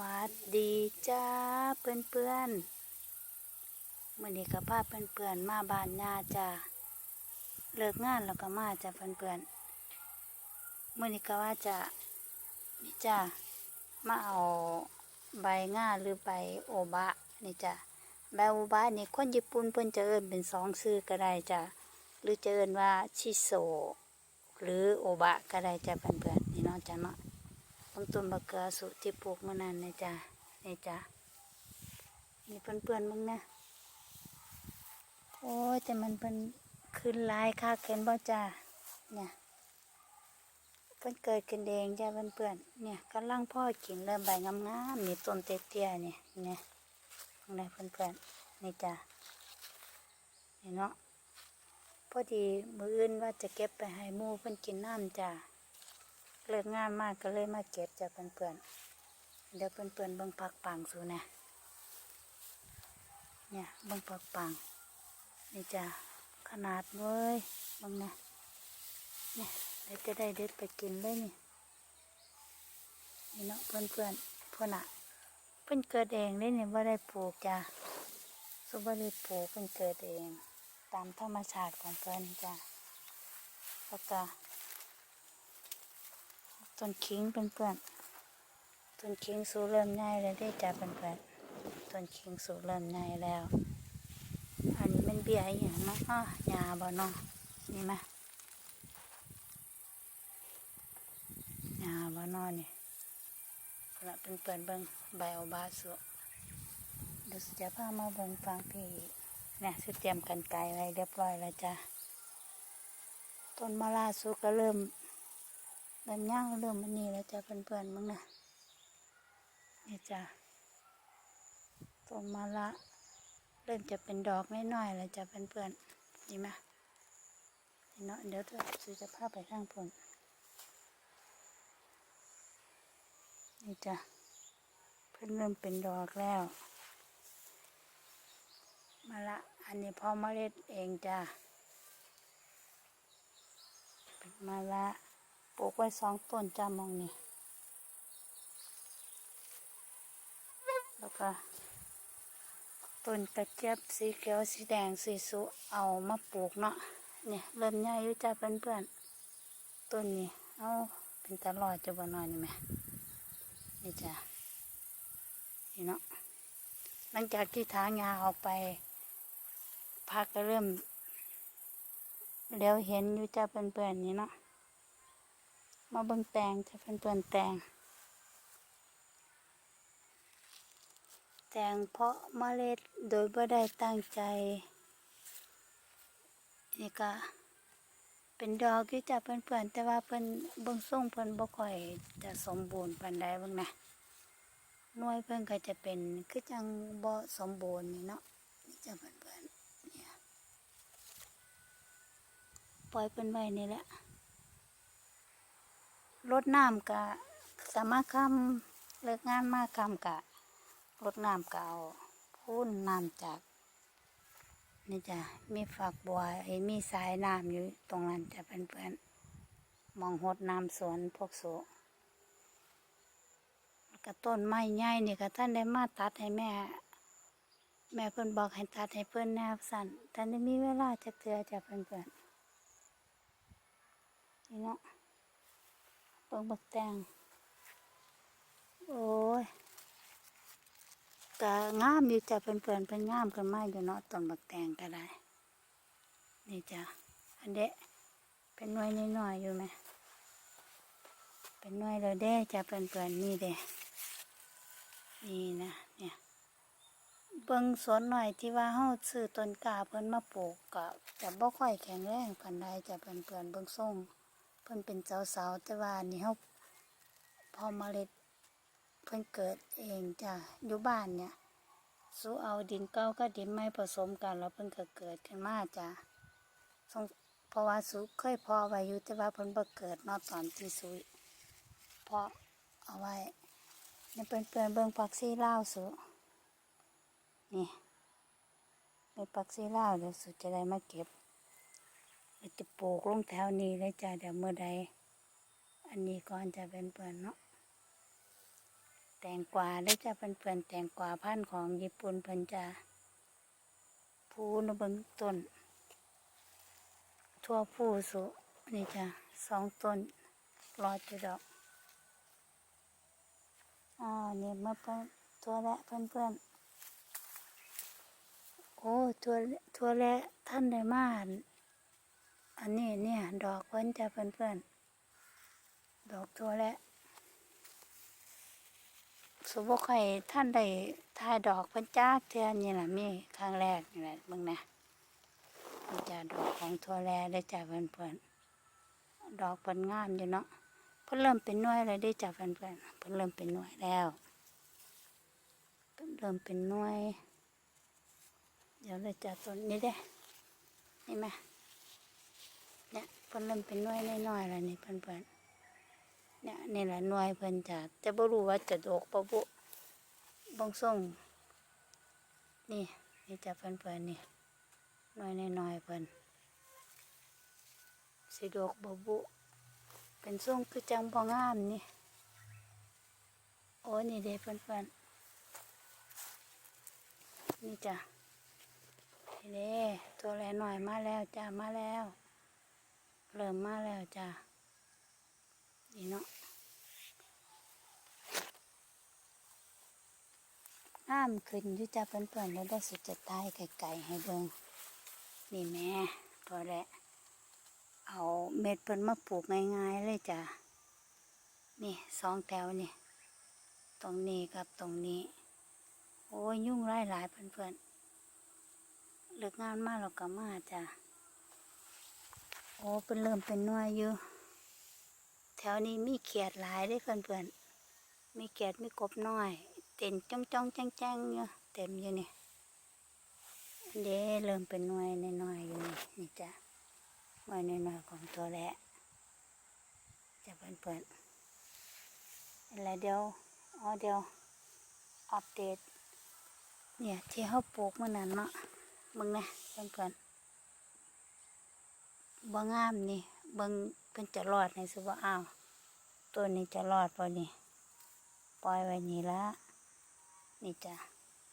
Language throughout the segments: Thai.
วัสดีจ้าเพื่อนเพื่อนมื่อนี้กับพาเพื่อนเพื่อนมาบ้านญาจ้าเลิกงานแล้วก็มาจ้าเพื่อนเพื่อนมื่อนี้ก็ว่าจะนี่จ้ามาเอาใบง่าหรือใบโอบะนี่จ้าใบโอบะนี่คนญี่ปุ่นเพิ่อนจะเอิ้นเป็นสองชื่อก็ได้จ้าหรือจะเอิ้นว่าชิโซหรือโอบะก็ได้จ้าเพื่อนเพื่อนนี่เนาะจ้าเนาะ ต้นต้นบักเกือสุที่ปลูกเมื่อนั้นนะจ๊ะนี่จ้ะนี่เพื่อนๆมึงนะโอ้ยแต่มันเป็นขึ้นลายค่าเข็นบ่จ้าเนี่ยเพิ่นเกิดกันเองจ้าเพื่อนๆเนี่ยกำลังพ่อกินเริ่มใบงามๆนี่ต้นเตี้ยๆเนี่ยเนี่ยนี่เพื่อนๆนี่จ้ะนี่เนาะพอดีมืออื่นว่าจะเก็บไปให้มูเพิ่นกินน้ำจ้า เลิกงานมากก็เลยมาเก็บจากเพื่อนๆเดี๋ยวเพื่อนๆเบิ่งผักปังสูนะเนี่ยเบิ่งผักปังนี่จ้ะขนาดเว้ยเบิ่งนะเนี่ยเดี๋ยวจะได้เด็ดไปกินเลยนี่นี่เนาะเพื่อนๆเพื่อนอะเพิ่นเกิดเองเลยนี่ยว่าได้ปลูกจ้ะสุบได้ปลูกเพิ่นเกิดเอง ตามธรรมชาติของเพิ่อนจ้ะแล้วก็ ต้นคิงเพื่อนๆต้นคิงสูเริ่มใหญ่แล้วได้จ้าเพื่อนๆต้นคิงสูเริ่มใหญ่แล้ว อันนี้มันเบี้ยอย่างเนาะอ้อหญ้าบ่เนาะนี่มาหญ้าบ่เนาะนี่ละเพื่อนๆเบิ่งใบเอาบาสุเดี๋ยวสิจะพามาเบิ่งฟังพี่เนี่ยสิเตรียมกันไกลไว้เรียบร้อยแล้วจ้าต้นมะลาสุก็เริ่ม เริ่มย่างเริ่มมันนี่แล้วจ้ะเพื่อนๆมึงนะนี่จ้ะต้นมะละเริ่มจะเป็นดอกน้อยๆแล้วจ้ะเพื่อนๆนี่ไหมเนาะเดี๋ยวจะซื้อจะพาไปทางพุ่นนี่จ้ะเพิ่นเริ่มเป็นดอกแล้วมะละอันนี้พ่อเมล็ดเองจ้ะเป็นมะละ ปลูกไว้สองต้นจ้ามองนี่แล้วก็ต้นกระเจี๊ยบสีเขียวสีแดงสีสุเอามาปลูกเนาะเนี่ยเริ่มใหญ่อยู่จ้าเพื่อนๆต้นนี้เอาเป็นตลอดจะบ่นอนนี่ไหมนี่จ้ะนี่เนาะหลังจากที่ทางาออกไปพักก็เริ่มเดี๋ยวเห็นอยู่จ้าเพื่อนๆนี่เนาะ มาเบิ่งแตงจะเป็นเพื่อนแตง แตงเพาะเมล็ดโดยบ่ได้ตั้งใจนี่ก็เป็นดอกที่จะเพื่อนๆแต่ว่าเพิ่นเบิ่งส่งเพิ่นบ่ค่อยจะสมบูรณ์ปานใดบิ่งนะหน่วยเพิ่นก็จะเป็นคือจังบ่สมบูรณ์นี่เนาะนี่จะเพื่อนๆเนี่ยปล่อยเพิ่นไว้นี่แหละ รดน้ำกะสามารถคำเลิกงานมากคำกะรดน้ำกะเอาพุ่นน้ำจากนี่จ้ะมีฝักบัวไอ้มีสายน้ำอยู่ตรงนั้นจะเพื่อนๆมองหดน้ำสวนพวกโสแล้วก็ต้นไม้ใหญ่นี่ก็ท่านได้มาตัดให้แม่ แม่เพิ่นบอกให้ตัดให้เพิ่นแนวสั่นท่านได้มีเวลาจะเตือจะเพื่อนๆนี่เนาะ เบิ่งบักแตงโอ้ยก็งามอยู่จ้ะเพื่อนเพื่อนเพิ่นงามกันมาอยู่เนาะต้นบักแตงก็ได้ นี่จ้ะอันเดะเป็นหน่วยน้อยๆอยู่ไหมเป็นหน่วยเราเด้จ้ะเพื่อนเพื่อนนี่เด้นี่นะเนี่ยเบิ่งสวนหน่อยที่ว่าเฮาซื้อต้นกาเพิ่นมาปลูกก็จะบ่ค่อยแข็งแรงปานใดจ้ะเพื่อนเพื่อนเบิ่งทรง พิ่นเป็นสาวๆแต่ว่านี่เฮาพอเมล็ดเพิ่นเกิดเองจ้ะอยู่บ้านเนี่ยสู้เอาดินเก่ากับดินใหม่ผสมกันแล้วเพิ่นก็เกิดขึ้นมาจ้ะสงเพราะว่าสุเคยพอไว้อยู่แต่ว่าเพิ่นบ่เกิดนอกตอนที่สุเพราะเอาไว้นี่เพิ่นเปินเบิ่งผักซี่เลาวสุนี่เป็นผักซี่เลาเดี๋ยวสุจะได้มาเก็บ จะปลูกลงแถวนี้เลยจ้ะเดี๋ยวเมื่อใด อันนี้ก่อนจะเป็นเปื่อนเนาะแตงงกวาได้อจ้ะเพื่อนแตงกวาพันของญี่ปุ่นเพิ่นจะพูนเบิ่งต้น ทั่วผู้สุนี่จ้ะสองต้นรอจุดอกอ๋อนี่มาเพิ่นทั่วและเพื่อนๆโอ้ทั่วทั่วและท่านได้มา อันนี้เนี่ย ดอกเพิ่นจะเพื่อนๆ ดอกทั่วและสมบ่ค่อยท่านได้ทายดอกเพิ่นจักเทื่อนี่ล่ะมีครั้งแรกนี่แหละเบิ่งนะนี่จะดอกของทัวแลได้จ้ะเพื่อนๆ ดอกเพิ่นงามอยู่เนาะเพิ่นเริ่มเป็นน่วยแล้วได้จ้ะเพื่อนๆเพิ่นเริ่มเป็นน่วยแล้วเพิ่นเริ่มเป็นน่วยเดี๋ยวเลยจ้ะต้นนี้เด้นี่ไหม เพิ่นเริ่มเป็นน่วยน้อยๆแล้วนี่เพื่อนๆเนี่ยนี่แหละน่วยเพิ่นจะจะบ่รู้ว่าจะดอกบ่บุบางส่งนี่นี่จ้ะเพื่อนๆนี่น้อยน้อยๆเพิ่นสิดอกบบุเป็นทรงคือจังบ่งามนี่โอ้นี่เด้เพิ่นเพิ่นนี่จ้ะนี่เด้ตัวแลหน่อยมาแล้วจ้ามาแล้ว เริ่มมาแล้วจ้านี่เนาะงามขึ้นอยู่จ้าเพิ่อนๆแล้วได้สุดจะตายไก่ๆให้เบิ่งนี่แม่พอแล้วเอาเม็ดเพิ่นมาปลูกง่ายๆเลยจ้ะนี่สองแถวนี่ ตรงนี้กับตรงนี้ โอ้ยยุ่งไล่หลายเพื่อนๆเลิกงานมาเราก็มาจ้ะ โอ้เป็นเริ่มเป็นน่วยอยู่ แถวนี้มีเขียดหลายได้อนเพื่อนมีเขียดมีกบน้อย เต็มจ้องจ้องแจ้งแจ้งๆอยู่เต็มอยู่นี่เด้เริ่มเป็นน่วยน้อยๆอยู่นี่นี่จ้ะน่วยน้อยๆของตัวแหละจะเปิดเปิดอนอะไรเดียวอ๋อเดียวอัปเดตเนี่ยที่เขาปลูกเมื่อนั้นเนาะมึงนะเพื่อนเพื่อน บ่งามนี่บิ่งเป็นจะรอดในสุว่าอ้าวตัวนี้จะรอดป่ะนี่ปล่อยไว้นี่ละนี่จ้ะ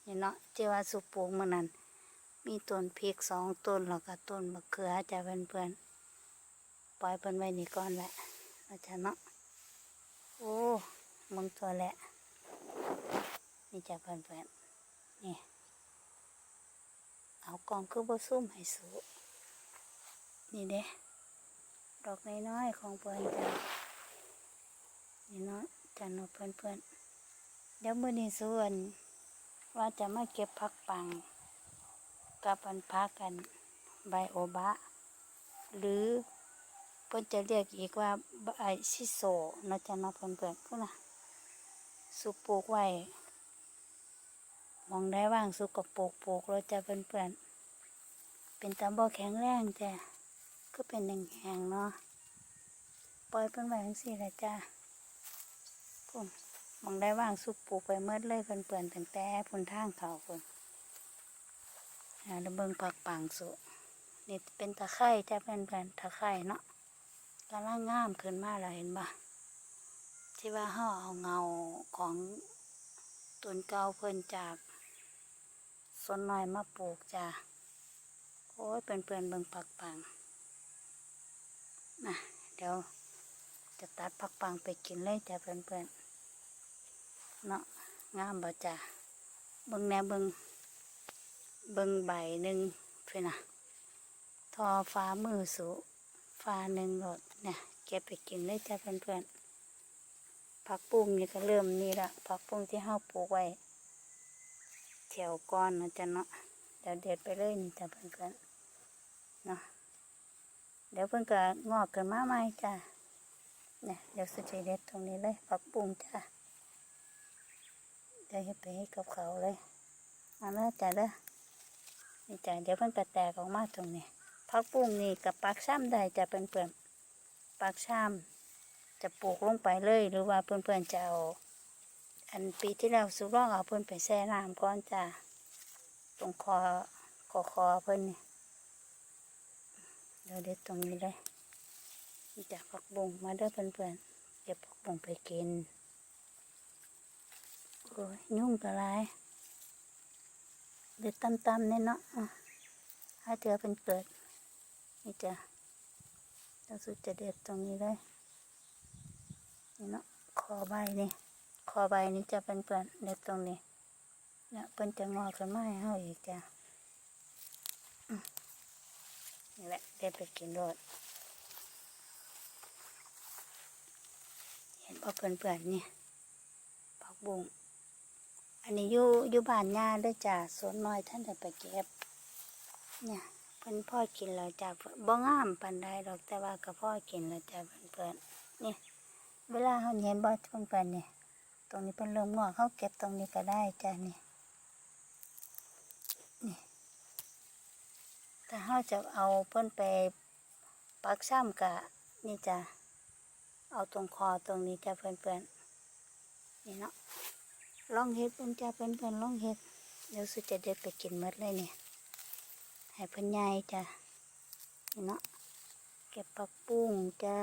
นี่เนาะที่ว่าสุปลูกเมื่อนั้นมีต้นพริกสองต้นแล้วก็ต้นมะเขือจ้ะเพื่อนๆปล่อยเพิ่นไว้นี่ก่อนแหละนะจ๊ะเนาะโอ้มึงตัวแหละนี่จ้ะเพื่อนๆนี่เอากองคือบ่ซุ่มให้สู นี่เด้ดอกน้อยๆของเพิ่อนจ้ะนี่เนาะจ้ะเนาะเพื่อนๆเดี๋ยวมื้อนี้ส่วนว่าจะมาเก็บผักปังกับอันพักกันใบโอบะ หรือเพิ่อนจะเรียกอีกว่าใบชิโซนะจ๊ะเนาะเพื่อนๆพุ่นน่ะสุปลูกไว้มองได้ว่างสุกกับปลูกปลูกแล้วจะเพื่อนๆเป็นตำบ่แข็งแรงจ้ะ ก็เป็นแห้งๆเนาะ ปล่อยเพิ่นไว้จังซี่แหละจ้ะพุ่นมองได้ว่างสุกปลูกไปเมื่อเลยเพื่อนๆตั้งแต่พุ่นทางเขาพุ่นอาแล้วเบิ่งผักปังสุ นี่เป็นตะไคร่จ้ะเพื่อนๆตะไคร่เนาะกำลังงามขึ้นมาแล้วเห็นบ่ที่ว่าเฮาเอาเงาของต้นเก่าเพิ่นจากสวนน้อยมาปลูกจ้ะโอ้ยเพื่อนๆเบิ่งผักปัง นะเดี๋ยวจะตัดผักปังไปกินเลยจ้ะเพื่อนๆเนาะงามบ่จ้ะเบิ่งแน่เบิ่งเบิ่งใบหนึ่งเพื่อนนะทอฟ้ามือสูฟ้าหนึ่งหลดเนี่ยเก็บไปกินเลยจ้ะเพื่อนๆผักปุ้งนี่ก็เริ่มนี่ละผักปุ้งที่เฮาปลูกไว้แถวก้อนนะจ๊ะเนาะเดี๋ยวเด็ดไปเลยนี่จ้ะเพื่อนๆเนาะ เดี๋ยวเพิ่นก็งอกขึ้นมาใหม่จ้ะเนี่ยเดี๋ยวสุดเด็ดตรงนี้เลยผักปุ้งจ้ะเดี๋ยวเฮ็ดไปให้กับเขาเลยเอาละจ้ะเด้อนี่จ้ะเดี๋ยวเพิ่นก็แตกออกมาตรงนี้ผักปุ้งนี่กับปักซ้ำได้จะเป็นเพื่อนๆปักซ้ำจะปลูกลงไปเลย หรือว่าเพื่อนๆจะเอาอันปีที่แล้วสุร่องเอาเพิ่อนไปแช่น้ำก่อนจ้ะตรงคอคอคอเพิ่อนนี่ เดี๋ยวเด็ดตรงนี้เลยจ้ะผักบุ้งมาเด้อเพื่อนๆเดี๋ยวผักบุ้งไปกินโอ้ยยุ่งกะไรเด็ดตำๆเนี่ยเนาะถ้าเจอเป็นเกิดนี่จ้ะเราสุดจะเด็ดตรงนี้เลยนี่เนาะคอใบนี่คอใบนี้จะเป็นเปลือนเด็ดตรงนี้เนี่ยเป็นจะงอกขึ้นมาให้เฮาอีกจ้ะอืม นี่แหละเด็ดไปกินรดเห็นพอเพื่อนเพื่อนนี่ผักบุ้งอันนี้อยู่อยู่บ้านย่าด้วยจ้ะสวนน้อยท่านจะไปเก็บ เนี่ยเพิ่นพ่อกินแล้วจ้ะบ่งามปานใดดอกแต่ว่าก็พ่อกินแล้วจ้ะเพื่อนๆนี่เวลาเฮาเห็นบ่เพื่อนๆนี่ตรงนี้เป็นเริ่มงอกเขาเก็บตรงนี้ก็ได้จ้ะนี่นี่ ถ้าเขาจะเอาเพิ่นไปปักซ้ำกะนี่จ้ะเอาตรงคอตรงนี้จ้ะเพื่อนๆนี่เนาะลองเฮ็ดเพิ่นจ้ะเพื่อนๆลองเฮ็ดเดี๋ยวสุดจะเด็ดไปกินหมดเลยเนี่ให้เพิ่นใหญ่จ้ะนี่เนาะเก็บปักปุ้งจ้ะ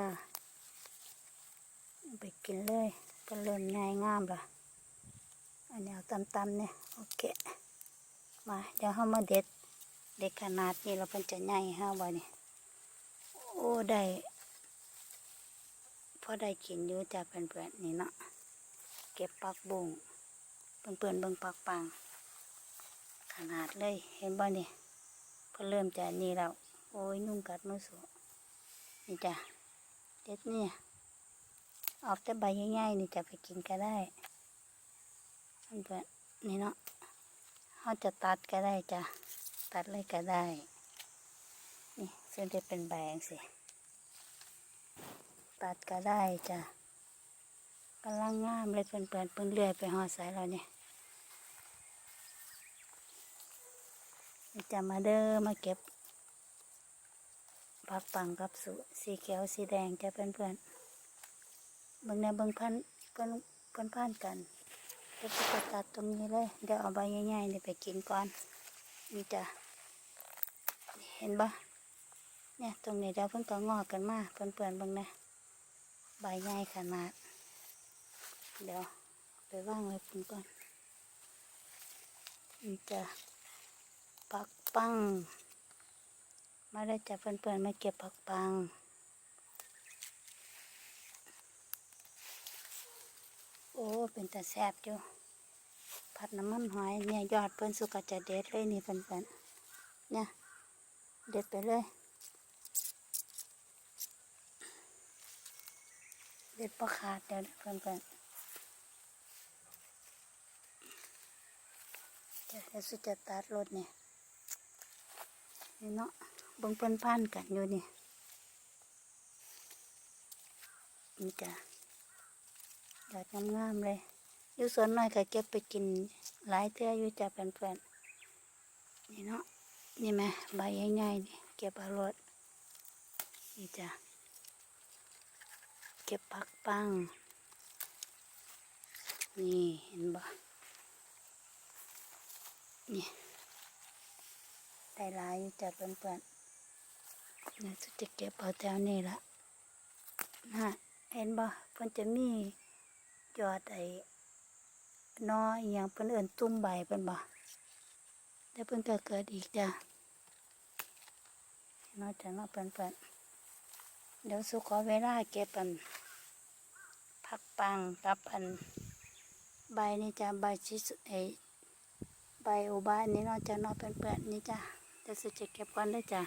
ไปกินเลยเพิ่นเริ่มง่ายงามละอันนี้เอาตำๆเนี่ยโอเคมาเดี๋ยวเรามาเด็ด เด็ดขนาดนี้เราเป็นจะใหญ่ห้าวันนี่โอ้ได้พอได้กินอยู่จ้ะเพื่อนๆนี่เนาะเก็บปักบุงเพื่อนๆเบิ่งปักปัง ขนาดเลยเห็นบ่นี่พอเริ่มจะนี่แล้วโอ้ยนุ่งกัดมือสูนี่จ้ะเด็ดเนี่ยออกแต่ใบง่ายๆนี่จะไปกินก็ได้เพื่อนๆนี่เนาะเขาจะตัดก็ได้จ้ะ ตัดเลยก็ได้ นี่ซึ่งจะเป็นแบงสิ ตัดก็ได้จ้ะกำลังงามเลยเพื่อนเพื่อนเพิ่งเลื่อยไปหอสายเราเนี่ยจะมาเด้อมาเก็บผักปังกับสุสีเขียวสีแดงจะเพื่อนเพื่อนเบิ่งในเบิ่งพันเพิ่นเพิ่นพันกันเดี๋ยวจะตัดตรงนี้เลย เดี๋ยวเอาใบง่ายๆนี่ไปกินก่อนนี่จ้ะ ห็นปะเนี่ย ตรงนี้เดี๋ยวเพิ่นก็งอกกันมาเปื่อนๆเบางนะใบใหญ่ขนาด เดี๋ยวไปว่างไว้ปุ่นก่อนนี่จ้ะปักปังมาได้จะเพื่อนๆมาเก็บปักปังโอ้เป็นแต่แซบอยู่ผัดน้ำมันหอยเนี่ยยอดเพิ่นสุกจะเด็ดเลยนี่เพิ่นๆเนี่ย เด็ดไปเลย เด็ดประขาดเดี๋ยวเพิ่อนๆจะจะสุจะตัดรถเนี่ยนี่เนาะบิ่งเพิ่นพันกันอยู่นี่นี่จ้ะดอกงามๆเลยอยู่สวนน้อยก็เก็บไปกินหลายเทื่ออยู่จ้ะเพื่อนๆนี่เนาะ นี่ไหมใบใหญ่ๆนี่เก็บเอารถนี่จ้ะ เก็บผักปัง นี่เห็นบ่นี่ได้หลายอยู่จ้ะเพื่อนๆเนี่ยจะเก็บเอาแถวนี้ละนะเห็นบ่เพิ่นจะมียอดไอ้น้อยอย่างเพิ่นเอิ้นตุ้มใบเพิ่นบ่ แล้วเพิ่นก็เกิดอีกจ้ะน้อกจากนั้นเพิ่นเพิ่นเดี๋ยวสุขอเวลาเก็บอันผักปังกับอันใบนี่จ้ะใบชิสไอใบอุบานนี่เนอกจากนอกเพิ่นเพิ่นนี่จ้ะเดี๋ยวสุจะเก็บก่อนเด้จ้ะ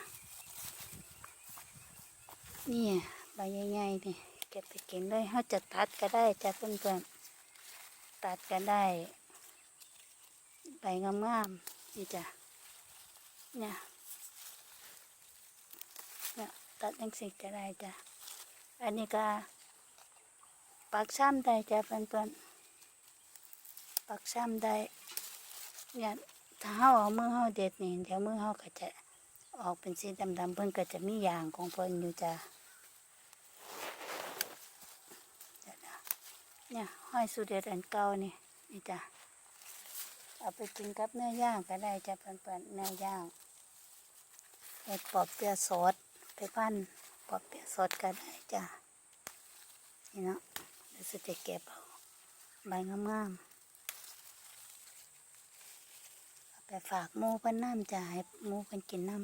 นี่ใบใหญ่ๆนี่เก็บไปกินเลยเขาจะตัดก็ได้จ้ะเพื่อนๆตัดก็ได้ใบงามๆ นี่จ้ะเนี่ยเนี่ยตัดยังสิก็ได้จ้ะอันนี้ก็ปักซ้ำได้จ้ะเพื่อนๆปักซ้ำได้เนี่ยถ้าเขาเอามือเขาเด็ดนี่เดี๋ยวมือเขาก็จะออกเป็นสีดำๆเพิ่นก็จะมียางของเพิ่นอยู่จ้ะเนี่ยห้อยสูตรเด็ดอันเก่านี่นี่จ้ะ เอาไปกินกับเนื้อย่างก็ได้จะเพื่อนๆเนื้อย่างเห็ดปอบเปียสดไปปั้นปอบเปียสดก็ได้จ้ะนี่เนาะเดี๋ยวจะเก็บเอาใบงามฝากหมูเพิ่นน้ำจ้ะให้หมูเพิ่นกินน้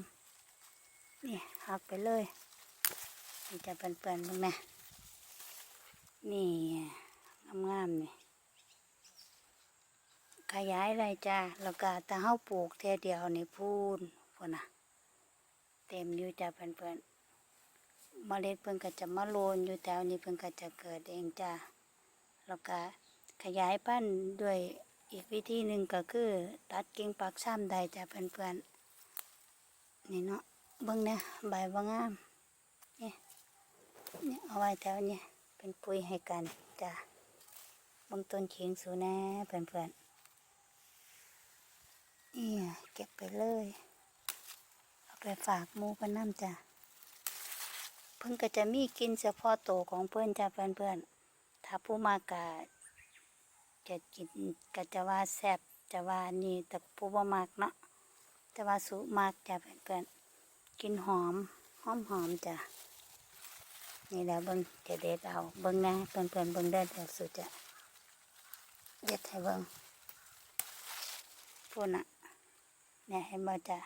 ำนี่หักไปเลยนี่จะเปื่อนๆบ้างนะนี่งามๆนี่ ขยายเลยจ้ะแล้วก็ถ้าเฮาปลูกเทอเดียวนี่พูนพุ่นน่ะ เต็มอยู่จ้ะเพื่อนๆเมล็ดเพิ่นก็จะมาโลนอยู่แถวนี้เพิ่นก็จะเกิดเองจ้ะแล้วก็ขยายพันด้วยอีกวิธีหนึ่งก็คือ ตัดกิ่งปักซ้ำได้จ้ะเพื่อนๆนี่เนาะเบิ่งเนี่ยใบบ่งามนี่นี่เอาไว้แถวเนี้เป็นปุ๋ยให้กันจ้ะเบิ่งต้นเขิงสูแน่เพื่อนๆ นี่เก็บไปเลย เอาไปฝากมูเพิ่นน้ำจ้ะเพิ่นก็จะมีกินเฉพาะโตของเพิ่อนจ้ะเพื่อนๆถ้าผู้มากะจะกินก็จะว่าแซ่บจะว่านี่แต่ผู้บ่มากเนาะแต่ว่าสุมากจ้ะเพื่อนๆกินหอมหอมหอมจ้ะนี่แหละเบิ่งจะเด็ดเอาเบิ่งนะเพื่อนๆเบิ่งได้เดี๋ยวสุดจะเด็ดให้เบิ่งพูดน่ะ เนี่ยเห็นบ่จ้ะ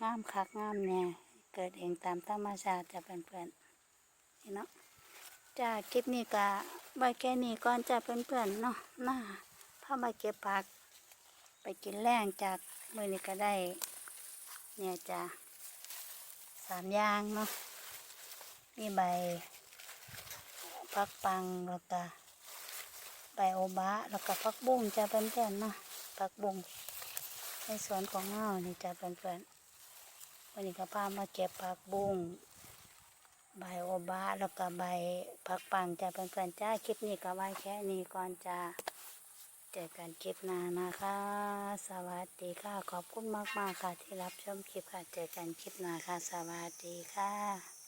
งามคักงามเนี่ยเกิดเองตามธรรมชาติจะเพื่อนๆนี่เนาะจ้าคลิปนี้ก็ไว้แค่นี้ก่อนจ้าเพื่อนๆเนาะหน่าพามาเก็บผัก ไปกินแรงจากมือนี้ก็ได้ เนี่ยจ้าสามอย่างเนาะมีใบพักปังแล้วก็ใบโอบะแล้วก็พักบุ้งจ้าเพื่อนๆเนาะพักบุ้ง ในสวนของเฮานี่จ้าเพื่อนๆวันนี้ก็พามาเก็บผักบุ้งใบโอบาแล้วก็ใบผักปังจ้าเพื่อนๆจ้าคลิปนี้ก็ไว้แค่นี้ก่อนจ้าเจอกันคลิปหน้านะคะ สวัสดีค่ะ ขอบคุณมากๆค่ะที่รับชมคลิปค่ะ เจอกันคลิปหน้าค่ะ สวัสดีค่ะ